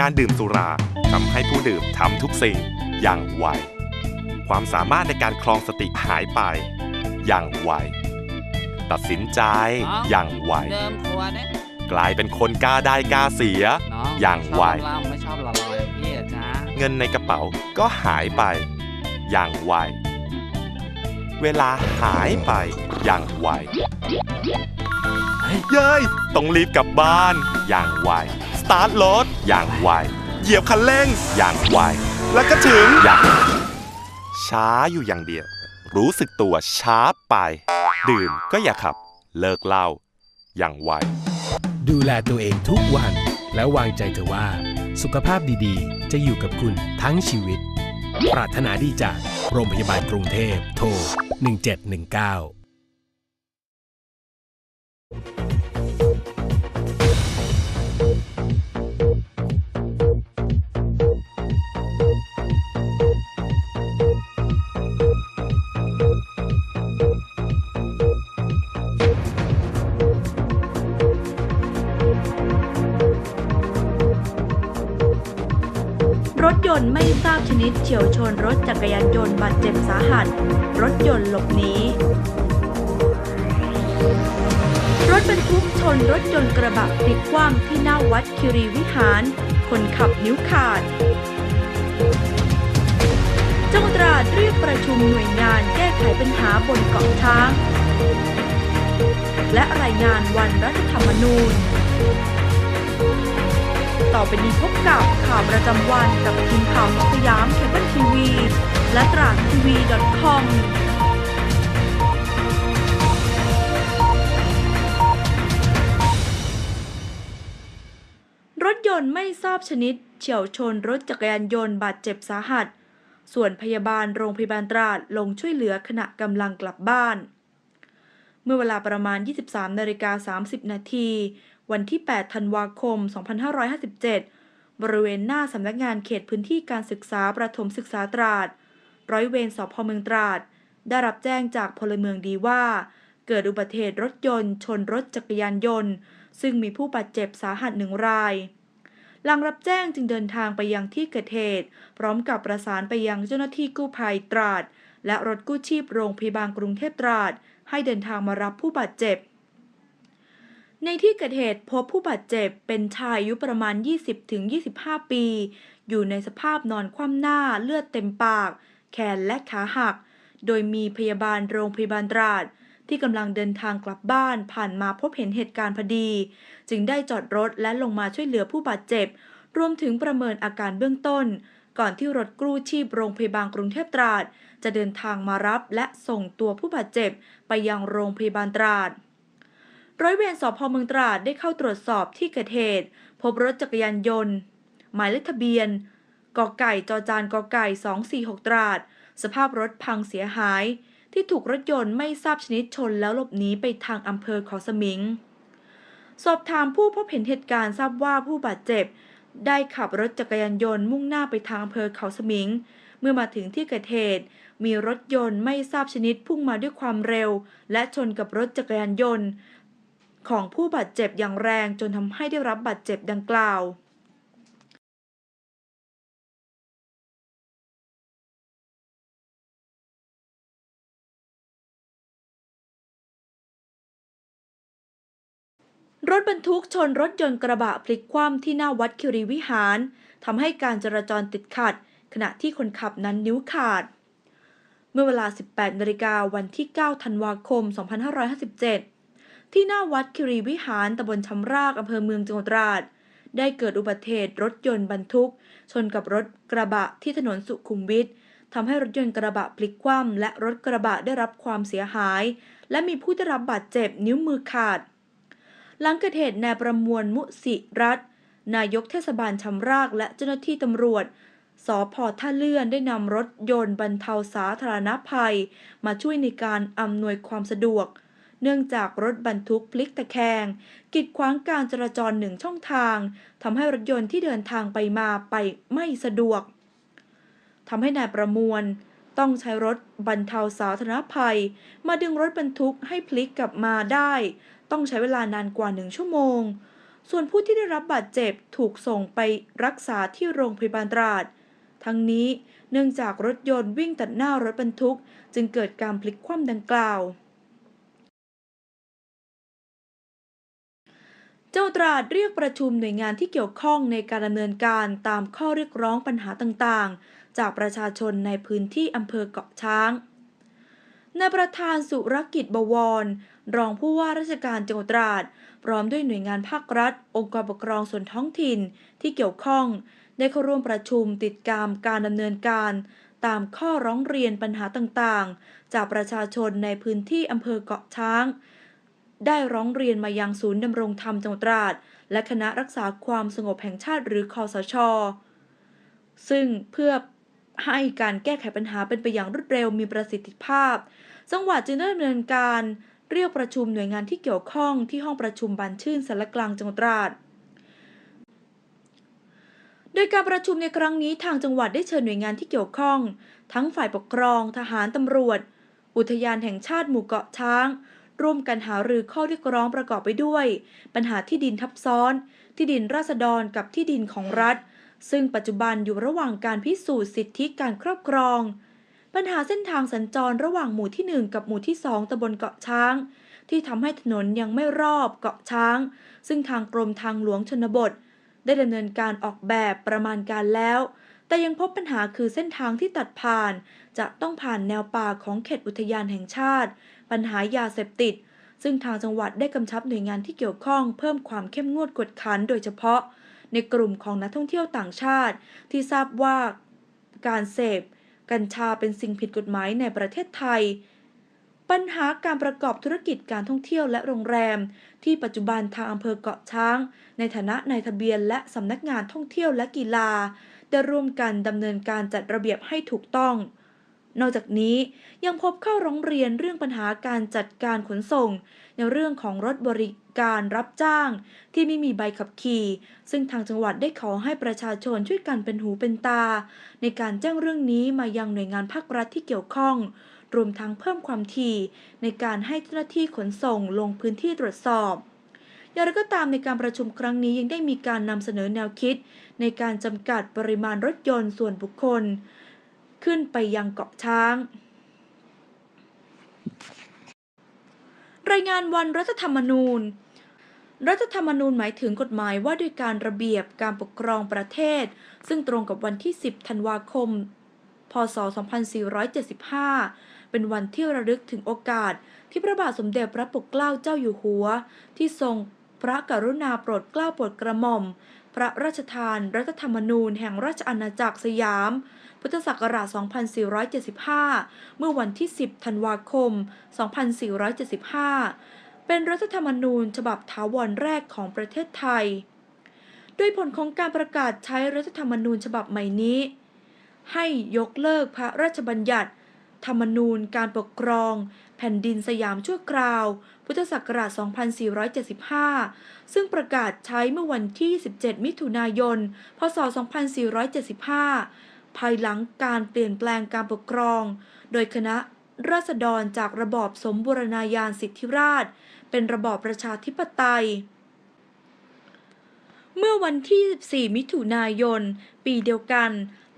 การดื่มสุราทำให้ผู้ดื่มทำทุกสิ่งอย่างไว ความสามารถในการคลองสติหายไป อย่างไว ตัดสินใจน้องอย่างไวเดิมครัวเนี่ยกลายเป็นคนกล้าได้กล้าเสียน้องอย่างไวชอบเหล้าไม่ชอบหล่อๆอย่างพี่อะจ้าเงินในกระเป๋าก็หายไป อย่างไว เวลาหายไป อย่างไว เย้ย ต้องรีบกลับบ้าน อย่างไวส ตาร์ทรถอย่างไวเหยียบคันเร่งอย่างไวแล้วก็ถึงอย่างช้าอยู่อย่างเดียว รู้สึกตัวช้าไป ดื่มก็อย่าขับ เลิกเหล้าอย่างไวดูแลตัวเองทุกวัน แล้ววางใจเถอะว่า สุขภาพดีๆ จะอยู่กับคุณทั้งชีวิต ปรารถนาดีจากโรงพยาบาลกรุงเทพโทร 1719 รถยนต์ไม่ทราบชนิดเฉียวชนรถจักรยานยนต์บาดเจ็บสาหัส รถยนต์หลบหนีรถบรรทุกชนรถยนต์กระบะพลิกคว่ำที่หน้าวัดคิรีวิหาร คนขับนิ้วขาดจังหวัดตราดเรียกประชุมหน่วยงานแก้ไขปัญหาบนเกาะช้าง และรายงานวันรัฐธรรมนูญ ต่อไปนี้พบกับข่าวประจำวันกับทีมข่าวสยามเคเบิลทีวีและตราดทีวี .com รถยนต์ไม่ทราบชนิด เฉียวชนรถจักรยานยนต์บาดเจ็บสาหัส ส่วนพยาบาลโรงพยาบาลตราดลงช่วยเหลือขณะกำลังกลับบ้าน เมื่อเวลาประมาณ 23นาฬิกา30 นาที วันที่ 8 ธันวาคม 2557 บริเวณหน้าสำนักงานเขตพื้นที่การศึกษาประถมศึกษาตราด ร้อยเวรสพเมืองตราด ได้รับแจ้งจากพลเมืองดีว่า เกิดอุบัติเหตุรถยนต์ ชนรถจักรยานยนต์ ซึ่งมีผู้บาดเจ็บสาหัสหนึ่งรายหลังรับแจ้งจึงเดินทางไปยังที่เกิดเหตุ พร้อมกับประสานไปยังเจ้าหน้าที่กู้ภัยตราด และรถกู้ชีพโรงพยาบาลกรุงเทพตราด ให้เดินทางมารับผู้บาดเจ็บ ในที่เกิดเหตุพบผู้บาดเจ็บเป็นชายอายุประมาณ 20-25 ปี อยู่ในสภาพนอนคว่ำหน้าเลือดเต็มปาก แขนและขาหัก โดยมีพยาบาลโรงพยาบาลตราด ที่กำลังเดินทางกลับบ้านผ่านมาพบเห็นเหตุการณ์พอดี จึงได้จอดรถและลงมาช่วยเหลือผู้บาดเจ็บ รวมถึงประเมินอาการเบื้องต้น ก่อนที่รถกู้ชีพโรงพยาบาลกรุงเทพตราด จะเดินทางมารับและส่งตัวผู้บาดเจ็บ ไปยังโรงพยาบาลตราด ร้อยเวรสพเมืองตราดได้เข้าตรวจสอบที่เกิดเหตุ พบรถจักรยานยนต์ หมายเลขทะเบียนกอไก่จอจานกอไก่ 246 ตราด สภาพรถพังเสียหาย ที่ถูกรถยนต์ไม่ทราบชนิดชนแล้วหลบหนีไปทางอำเภอเขาสมิง สอบถามผู้พบเห็นเหตุการณ์ทราบว่าผู้บาดเจ็บ ได้ขับรถจักรยานยนต์มุ่งหน้าไปทางอำเภอเขาสมิง เมื่อมาถึงที่เกิดเหตุ มีรถยนต์ไม่ทราบชนิดพุ่งมาด้วยความเร็ว และชนกับรถจักรยานยนต์ ของผู้บาดเจ็บอย่างแรงจนทำให้ได้รับบาดเจ็บดังกล่าวรถบรรทุกชนรถยนต์กระบะพลิกคว่ำที่หน้าวัดคิรีวิหารทำให้การจราจรติดขัด ขณะที่คนขับนั้นนิ้วขาด เมื่อเวลา 18นาฬิกาวันที่ 9 ธันวาคม 2557 ที่หน้าวัดคิรีวิหารตำบลชำรากอำเภอเมืองจังหวัดตราด ได้เกิดอุบัติเหตุรถยนต์บรรทุก ชนกับรถกระบะที่ถนนสุขุมวิททำให้รถยนต์กระบะพลิกคว่ำและรถกระบะได้รับความเสียหาย และมีผู้ได้รับบาดเจ็บนิ้วมือขาด หลังเกิดเหตุนายประมวลมุสิรัตน์นายกเทศบาลชำรากและเจ้าหน้าที่ตำรวจสพท่าเลื่อนได้นำรถยนต์บรรเทาสาธารณภัย มาช่วยในการอำนวยความสะดวก เนื่องจากรถบรรทุกพลิกตะแคง กีดขวางการจราจรหนึ่งช่องทางทำให้รถยนต์ที่เดินทางไปมาไปไม่สะดวกทำให้นายประมวลต้องใช้รถบรรเทาสาธารณภัย มาดึงรถบรรทุกให้พลิกกลับมาได้ ต้องใช้เวลานานกว่าหนึ่งชั่วโมง ส่วนผู้ที่ได้รับบาดเจ็บถูกส่งไปรักษาที่โรงพยาบาลตราด ทั้งนี้เนื่องจากรถยนต์วิ่งตัดหน้ารถบรรทุก จึงเกิดการพลิกคว่ำดังกล่าว จ้าตราดเรียกประชุมหน่วยงานที่เกี่ยวข้องในการดำเนินการตามข้อเรียกร้องปัญหาต่างๆ จากประชาชนในพื้นที่อำเภอเกาะช้างนายประธานสุรกิจบวร รองผู้ว่าราชการจังหวัดตราด พร้อมด้วยหน่วยงานภาครัฐ องค์กรปกครองส่วนท้องถิ่นที่เกี่ยวข้อง ได้เข้าร่วมประชุมติดตามการดำเนินการ ตามข้อร้องเรียนปัญหาต่างๆ จากประชาชนในพื้นที่อำเภอเกาะช้าง ได้ร้องเรียนมายังศูนย์ดำรงธรรมจังหวัดตราด และคณะรักษาความสงบแห่งชาติหรือคอสช ซึ่งเพื่อให้การแก้ไขปัญหาเป็นไปอย่างรวดเร็วมีประสิทธิภาพ จังหวัดจึงได้ดำเนินการเรียกประชุมหน่วยงานที่เกี่ยวข้องที่ห้องประชุมบานชื่นสารกลางจังหวัดตราด โดยการประชุมในครั้งนี้ทางจังหวัดได้เชิญหน่วยงานที่เกี่ยวข้อง ทั้งฝ่ายปกครอง ทหารตำรวจ อุทยานแห่งชาติหมู่เกาะช้าง ร่วมกันหารือข้อเรียกร้องประกอบไปด้วย ปัญหาที่ดินทับซ้อน ที่ดินราษฎรกับที่ดินของรัฐ ซึ่งปัจจุบันอยู่ระหว่างการพิสูจน์สิทธิการครอบครอง ปัญหาเส้นทางสัญจรระหว่างหมู่ที่ 1 กับหมู่ที่ 2ตำบลเกาะช้าง ที่ทำให้ถนนยังไม่รอบเกาะช้าง ซึ่งทางกรมทางหลวงชนบท ได้ดำเนินการออกแบบประมาณการแล้ว แต่ยังพบปัญหาคือเส้นทางที่ตัดผ่าน จะต้องผ่านแนวป่าของเขตอุทยานแห่งชาติ ปัญหายาเสพติด ซึ่งทางจังหวัดได้กำชับหน่วยงานที่เกี่ยวข้องเพิ่มความเข้มงวดกวดขันโดยเฉพาะ ในกลุ่มของนักท่องเที่ยวต่างชาติ ที่ทราบว่าการเสพ กัญชาเป็นสิ่งผิดกฎหมายในประเทศไทย ปัญหาการประกอบธุรกิจการท่องเที่ยวและโรงแรม ที่ปัจจุบันทางอำเภอเกาะช้าง ในฐานะนายทะเบียนและสำนักงานท่องเที่ยวและกีฬาได้ร่วมกันดำเนินการจัดระเบียบให้ถูกต้อง นอกจากนี้ยังพบเข้าร้องเรียนเรื่องปัญหาการจัดการขนส่ง ในเรื่องของรถบริการรับจ้าง ที่ไม่มีใบขับขี่ ซึ่งทางจังหวัดได้ขอให้ประชาชนช่วยกันเป็นหูเป็นตา ในการแจ้งเรื่องนี้มายังหน่วยงานภาครัฐที่เกี่ยวข้อง รวมทั้งเพิ่มความถี่ในการให้เจ้าหน้าที่ขนส่งลงพื้นที่ตรวจสอบอย่างไรก็ตามในการประชุมครั้งนี้ยังได้มีการนำเสนอแนวคิด ในการจำกัดปริมาณรถยนต์ส่วนบุคคล ขึ้นไปยังเกาะช้าง รายงานวันรัฐธรรมนูญ รัฐธรรมนูญหมายถึงกฎหมายว่าด้วยการระเบียบการปกครองประเทศ ซึ่งตรงกับวันที่ 10 ธันวาคม พศ 2475 เป็นวันที่ระลึกถึงโอกาสที่พระบาทสมเด็จพระปกเกล้าเจ้าอยู่หัว ที่ทรงพระกรุณาโปรดเกล้าโปรดกระหม่อม พระราชทานรัฐธรรมนูญแห่งราชอาณาจักรสยาม พุทธศักราช 2475 เมื่อวันที่ 10 ธันวาคม 2475 เป็นรัฐธรรมนูญฉบับถาวรแรกของประเทศไทยโดยผลของการประกาศใช้รัฐธรรมนูญฉบับใหม่นี้ ให้ยกเลิกพระราชบัญญัติ ธรรมนูญการปกครอง แผ่นดินสยามชั่วคราว พุทธศักราช 2475 ซึ่งประกาศใช้เมื่อวันที่ 17 มิถุนายน พศ 2475 ภายหลังการเปลี่ยนแปลงการปกครอง โดยคณะราษฎรจากระบอบสมบูรณาญาสิทธิราช เป็นระบอบประชาธิปไตย เมื่อวันที่ 14 มิถุนายน ปีเดียวกัน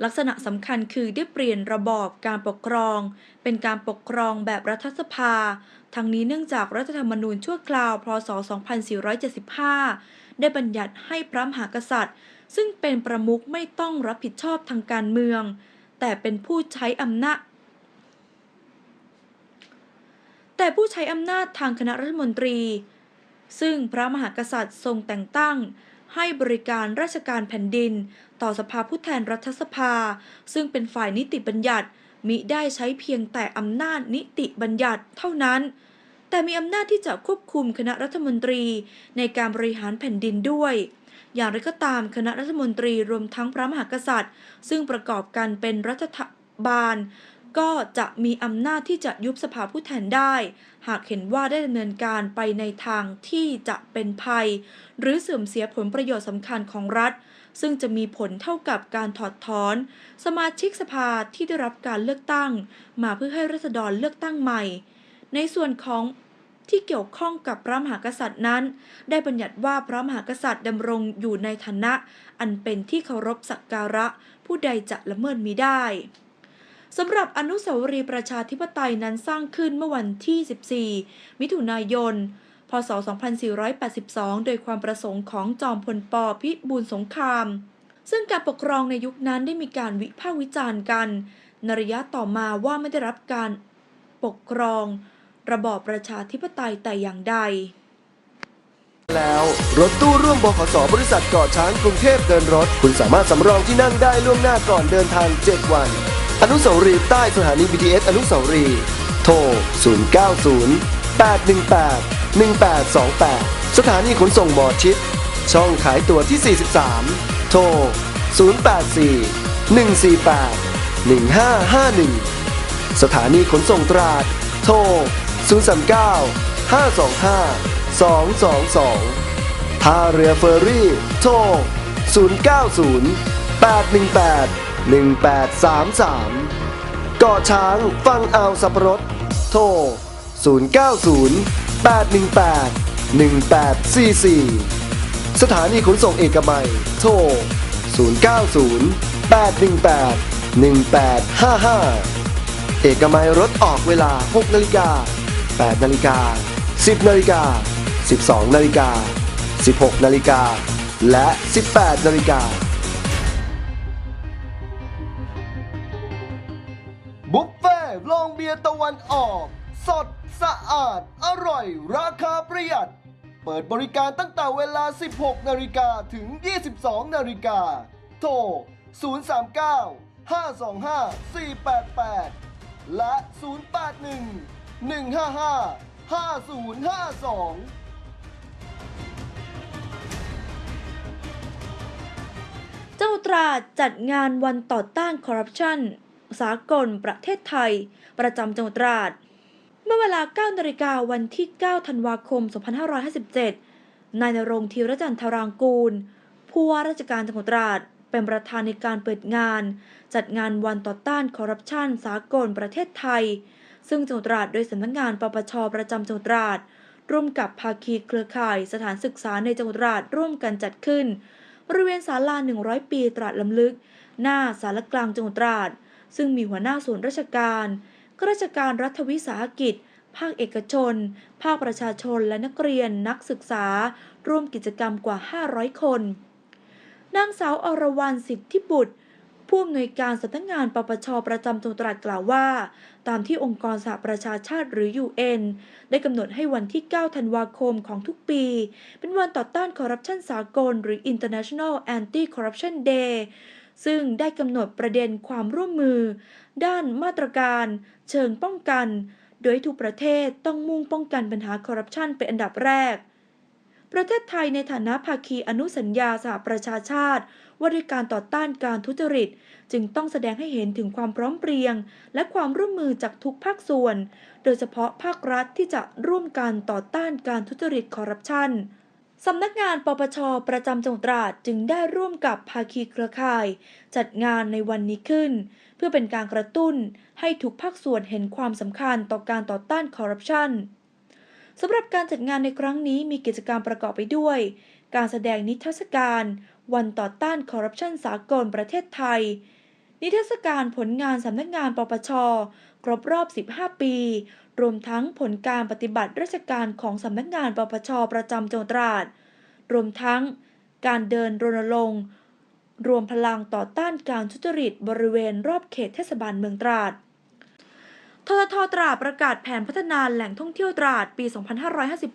ลักษณะสำคัญคือได้เปลี่ยนระบอบการปกครอง เป็นการปกครองแบบรัฐสภา ทั้งนี้เนื่องจากรัฐธรรมนูญชั่วคราว พศ 2475 ได้บัญญัติให้พระมหากษัตริย์ ซึ่งเป็นประมุขไม่ต้องรับผิดชอบทางการเมือง แต่เป็นผู้ใช้อำนาจ แต่ผู้ใช้อำนาจทางคณะรัฐมนตรี ซึ่งพระมหากษัตริย์ทรงแต่งตั้งให้บริการราชการแผ่นดิน ต่อสภาผู้แทนรัฐสภา ซึ่งเป็นฝ่ายนิติบัญญัติมิได้ใช้เพียงแต่อำนาจนิติบัญญัติเท่านั้น แต่มีอำนาจที่จะควบคุมคณะรัฐมนตรีในการบริหารแผ่นดินด้วย อย่างไรก็ตามคณะรัฐมนตรีรวมทั้งพระมหากษัตริย์ ซึ่งประกอบกันเป็นรัฐบาล ก็จะมีอำนาจที่จะยุบสภาผู้แทนได้ หากเห็นว่าได้ดำเนินการไปในทางที่จะเป็นภัย หรือเสื่อมเสียผลประโยชน์สำคัญของรัฐ ซึ่งจะมีผลเท่ากับการถอดถอน สมาชิกสภาที่ได้รับการเลือกตั้ง มาเพื่อให้รัษฎรเลือกตั้งใหม่ ในส่วนของ ที่เกี่ยวข้องกับพระมหากษัตริย์นั้น ได้บัญญัติว่าพระมหากษัตริย์ดำรงอยู่ในฐานะ อันเป็นที่เคารพสักการะ ผู้ใดจะละเมิดมิได้สำหรับอนุสาวรีย์ประชาธิปไตยนั้นสร้างขึ้นเมื่อวันที่ 14 มิถุนายน พศ 2482 โดยความประสงค์ของจอมพลปพิบูลสงคราม ซึ่งการปกครองในยุคนั้นได้มีการวิพากษ์วิจารณ์กัน ในระยะต่อมาว่าไม่ได้รับการปกครอง ระบอบประชาธิปไตยแต่อย่างใด แล้วรถตู้ร่วมบขสบริษัทเกาะช้างกรุงเทพเดินรถ คุณสามารถสำรองที่นั่งได้ล่วงหน้าก่อนเดินทาง 7 วัน อนุสาวรีย์ใต้สถานี BTS อนุสาวรีย์โทร 090 818 1828 สถานีขนส่งหมอชิดช่องขายตั๋วที่ 43 โทร 084 148 1551 สถานีขนส่งตราด โทร 039 525 222ท่าเรือเฟอร์รี่ โทร 090 818 1833 เกาะช้างฟังอ่าวสับปะรด โทร 090 818 1844 สถานีขนส่งเอกมัย โทร 090 818 1855 เอกมัยรถออกเวลา 6 นาฬิกา 8นาฬิกา 10นาฬิกา 12นาฬิกา 16นาฬิกา และ 18นาฬิกาบุฟเฟ่ต์โรงเบียร์ตะวันออก สดสะอาด อร่อย ราคาประหยัด เปิดบริการตั้งแต่เวลา 16 นาฬิกาถึง 22 นาฬิกา โทร 039 525 488 และ 081 155 5052เจ้าตราจัดงานวันต่อต้านคอร์รัปชันสากลประเทศไทย ประจำจังหวัดตราด เมื่อเวลา9นาฬิกาวันที่ 9 ธันวาคม 2557 นายนรงค์ธีรจันทรางกูล ผู้ว่าราชการจังหวัดตราด เป็นประธานในการเปิดงาน จัดงานวันต่อต้านคอร์รัปชันสากลประเทศไทย ซึ่งจังหวัดตราดโดยสำนักงานปปชประจำจังหวัดตราดร่วมกับภาคีเครือข่ายสถานศึกษาในจังหวัดตราดร่วมกันจัดขึ้น บริเวณศาลา 100 ปีตราดลำลึก หน้าสารกลางจังหวัดตราด ซึ่งมีหัวหน้าส่วนราชการข้าราชการรัฐวิสาหกิจ ภาคเอกชน ภาคประชาชนและนักเรียนนักศึกษา ร่วมกิจกรรมกว่า 500 คน นางสาวอรวรรณสิทธิบุตร ผู้อำนวยการสำนักงานปปชประจำจังหวัดตราดกล่าวว่า ตามที่องค์กรสหประชาชาติหรือ UN ได้กำหนดให้วันที่ 9 ธันวาคมของทุกปี เป็นวันต่อต้านคอร์รัปชันสากล หรือ International Anti-Corruption Day ซึ่งได้กำหนดประเด็นความร่วมมือ ด้านมาตรการ เชิงป้องกัน โดยทุกประเทศต้องมุ่งป้องกันปัญหาคอร์รัปชันเป็นอันดับแรก ประเทศไทยในฐานะภาคีอนุสัญญาสหประชาชาติ ว่าด้วยการต่อต้านการทุจริต จึงต้องแสดงให้เห็นถึงความพร้อมเพรียง และความร่วมมือจากทุกภาคส่วน โดยเฉพาะภาครัฐที่จะร่วมกันต่อต้านการทุจริตคอร์รัปชันสำนักงานปปช ประจำจังหวัดตราดจึงได้ร่วมกับภาคีเครือข่าย จัดงานในวันนี้ขึ้น เพื่อเป็นการกระตุ้นให้ทุกภาคส่วนเห็นความสำคัญต่อการต่อต้านคอร์รัปชันสำหรับการจัดงานในครั้งนี้มีกิจกรรมประกอบไปด้วย การแสดงนิทรรศการ วันต่อต้านคอร์รัปชันสากลประเทศไทย นิทรรศการผลงานสำนักงานปปช ครบรอบ 15 ปี รวมทั้งผลการปฏิบัติราชการของสำนักงานปปช ประจำจังหวัดตราด รวมทั้งการเดินรณรงค์รวมพลังต่อต้านการทุจริตบริเวณรอบเขตเทศบาลเมืองตราด ทททตราดประกาศแผนพัฒนาแหล่งท่องเที่ยวตราดปี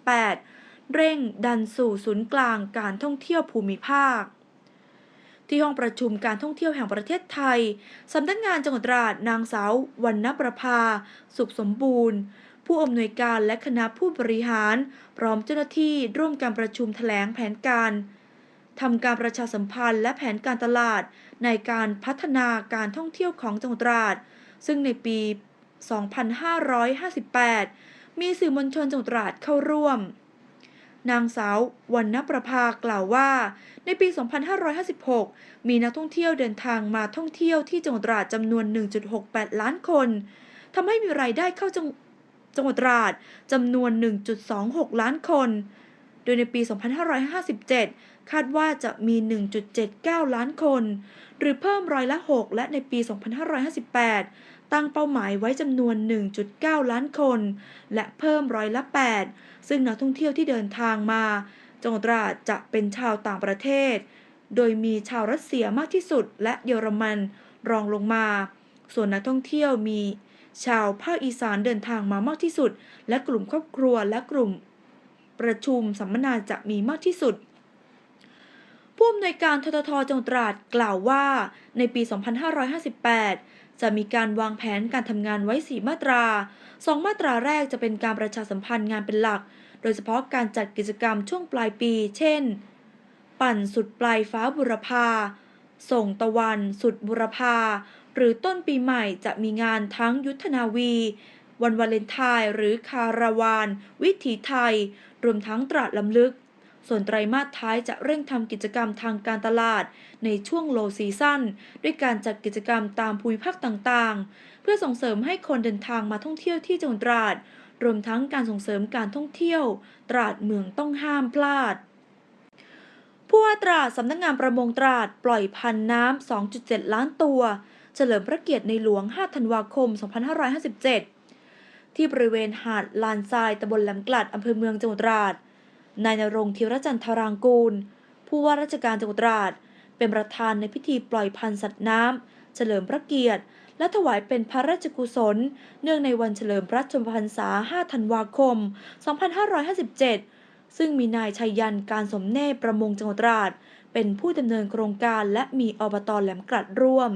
2558 เร่งดันสู่ศูนย์กลางการท่องเที่ยวภูมิภาค ที่ห้องประชุมการท่องเที่ยวแห่งประเทศไทย สำนักงานจังหวัดตราดนางสาววรรณประภา สุขสมบูรณ์ ผู้อำนวยการและคณะผู้บริหาร พร้อมเจ้าหน้าที่ร่วมการประชุมแถลงแผนการทำการประชาสัมพันธ์และแผนการตลาด ในการพัฒนาการท่องเที่ยวของจังหวัดตราด ซึ่งในปี 2558 มีสื่อมวลชนจังหวัดตราดเข้าร่วม นางสาววรรณประภากล่าวว่า ในปี 2556 มีนักท่องเที่ยวเดินทางมาท่องเที่ยวที่จังหวัดตราดจำนวน 1.68 ล้านคนทำให้มีรายได้เข้าจังจังหวัดตราดจำนวน 1.26 ล้านคน โดยในปี 2557 คาดว่าจะมี 1.79 ล้านคน หรือเพิ่มร้อยละ 6 และในปี 2558 ตั้งเป้าหมายไว้จำนวน 1.9 ล้านคน และเพิ่มร้อยละ 8 ซึ่งนักท่องเที่ยวที่เดินทางมา จังหวัดตราดจะเป็นชาวต่างประเทศ โดยมีชาวรัสเซียมากที่สุด และเยอรมันรองลงมา ส่วนนักท่องเที่ยวมี ชาวภาคอีสานเดินทางมามากที่สุด และกลุ่มครอบครัวและกลุ่ม ประชุมสัมมนาจะมีมากที่สุดผู้อำนวยการทททจังหวัดตราดกล่าวว่า ในปี 2558 จะมีการวางแผนการทำงานไว้ 4 มาตรา 2 มาตราแรกจะเป็นการประชาสัมพันธ์งานเป็นหลัก โดยเฉพาะการจัดกิจกรรมช่วงปลายปี เช่น ปั่นสุดปลายฟ้าบุรพา ส่งตะวันสุดบุรพา หรือต้นปีใหม่จะมีงานทั้งยุทธนาวี วันวาเลนไทน์หรือคาราวาน วิถีไทย รวมทั้งตราดลำลึก ส่วนไตรมาสท้ายจะเร่งทำกิจกรรมทางการตลาด ในช่วงโลซีซั่นด้วยการจัดกิจกรรมตามภูมิภาคต่างๆ เพื่อส่งเสริมให้คนเดินทางมาท่องเที่ยวที่จังหวัดตราด รวมทั้งการส่งเสริมการท่องเที่ยว ตราดเมืองต้องห้ามพลาดผู้ว่าตราดสำนักงงานประมงตราดปล่อยพันน้ำ 2.7 ล้านตัว เฉลิมพระเกียรติในหลวง 5 ธันวาคม 2557 ที่บริเวณหาดลานทรายตำบลแหลมกลัดอำเภอเมืองจังหวัดตราด นายนรงค์ธีรจันทรางกูล ผู้ว่าราชการจังหวัดตราด เป็นประธานในพิธีปล่อยพันธุ์สัตว์น้ำ เฉลิมพระเกียรติ และถวายเป็นพระราชกุศล เนื่องในวันเฉลิมพระชนมพรรษา 5 ธันวาคม 2557 ซึ่งมีนายชัยยันการสมเนปประมงจังหวัดตราด เป็นผู้ดำเนินโครงการและมีอบตแหลมกลัดร่วม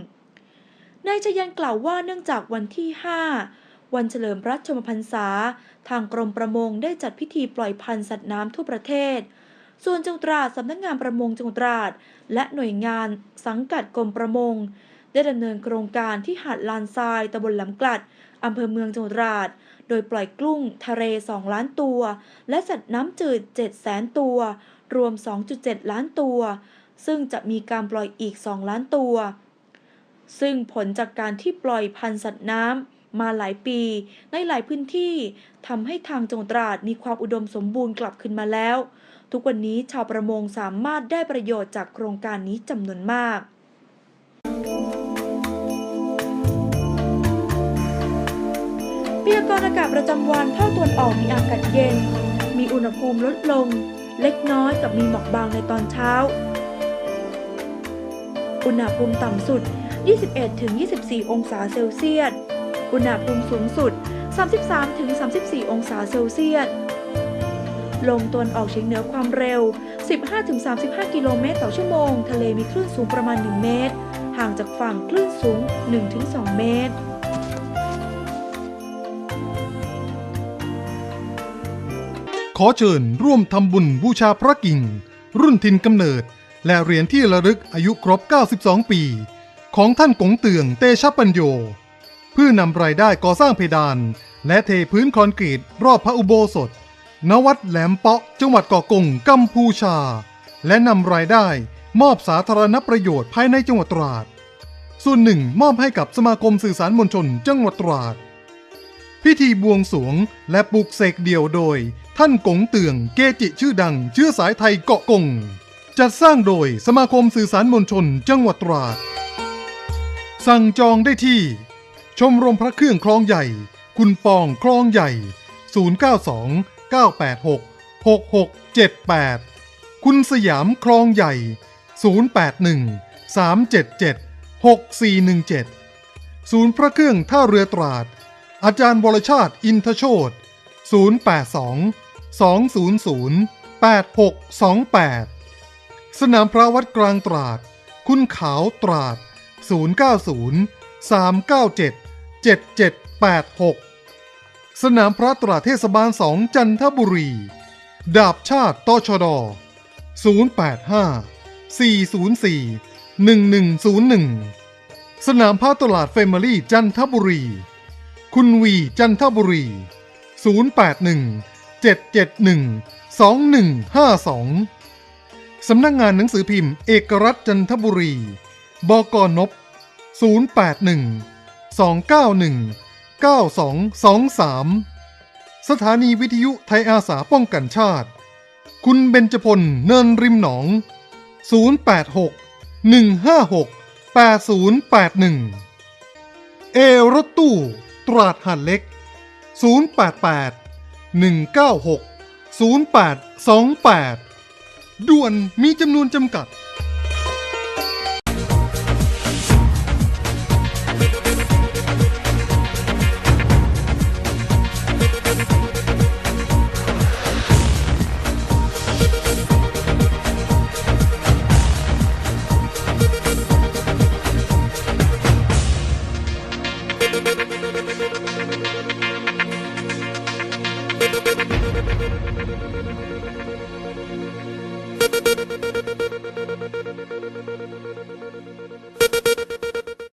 นายชยันกล่าวว่าเนื่องจากวันที่ 5 วันเฉลิมพระชนมพรรษา ทางกรมประมงได้จัดพิธีปล่อยพันธุ์สัตว์น้ำทั่วประเทศ ส่วนจังหวัดตราดสำนักงานประมงจังหวัดตราด และหน่วยงานสังกัดกรมประมง ได้ดำเนินโครงการที่หาดลานทรายตำบลหลำกลัดอำเภอเมืองจังหวัดตราด โดยปล่อยกุ้งทะเล 2 ล้านตัว และสัตว์น้ำจืด 7 แสนตัว รวม 2.7 ล้านตัว ซึ่งจะมีการปล่อยอีก 2 ล้านตัว ซึ่งผลจากการที่ปล่อยพันธุ์สัตว์น้ำ มาหลายปี ในหลายพื้นที่ทำให้ทางจังหวัดตราดมีความอุดมสมบูรณ์กลับขึ้นมาแล้ว ทุกวันนี้ชาวประมงสามารถได้ประโยชน์จากโครงการนี้จำนวนมากพยากรณ์อากาศประจำวันภาคตะวันออกมีอากาศเย็น มีอุณหภูมิลดลง เล็กน้อยกับมีหมอกบางในตอนเช้า อุณหภูมิต่ำสุด 21-24 องศาเซลเซียส อุณหภูมิสูงสุด 33-34 องศาเซลเซียส ลมตวนออกเฉียงเหนือความเร็ว 15-35 กิโลเมตรต่อชั่วโมง ทะเลมีคลื่นสูงประมาณ 1 เมตร ห่างจากฝั่งคลื่นสูง 1-2 เมตรขอเชิญร่วมทำบุญบูชาพระกิ่ง รุ่นทินกำเนิด และเหรียญที่ระลึกอายุครบ 92 ปี ของท่านกงเตืองเตชะปัญโย พื่อนำรายได้ก่อสร้างเพดาน และเทพื้นคอนกรีตรอบพระอุโบสถ ณ วัดแหลมเปาะจังหวัดเกาะกงกัมพูชา และนำรายได้มอบสาธารณประโยชน์ภายในจังหวัดตราด ส่วนหนึ่งมอบให้กับสมาคมสื่อสารมวลชนจังหวัดตราด พิธีบวงสวงและปลุกเสกเดี่ยวโดย ท่านกงเตืองเกจิชื่อดังเชื้อสายไทยเกาะกง จัดสร้างโดยสมาคมสื่อสารมวลชนจังหวัดตราด สั่งจองได้ที่ ชมรมพระเครื่องคลองใหญ่ คุณปองคลองใหญ่ 092 986 6678 คุณสยามคลองใหญ่ 081 377 6417 ศูนย์พระเครื่องท่าเรือตราด อาจารย์วรชาติอินทโชต082 200 8628 สนามพระวัดกลางตราด คุณขาวตราด 090 397 7786 สนามพระตราเทศบาล2จันทบุรี ดาบชาติตชด 085 404 1101 สนามผ้าตลาดเฟมิลี่จันทบุรี คุณวีจันทบุรี 081 771 2152 สำนักงงานหนังสือพิมพ์ เอกรัฐจันทบุรี บกนบ081 291 9223 สถานีวิทยุไทยอาสาป้องกันชาติ คุณเบญจพลเนินริมหนอง 086 156 8081 เอรถตู้ตราดหันเล็ก 088 196 0828 ด่วนมีจำนวนจำกัด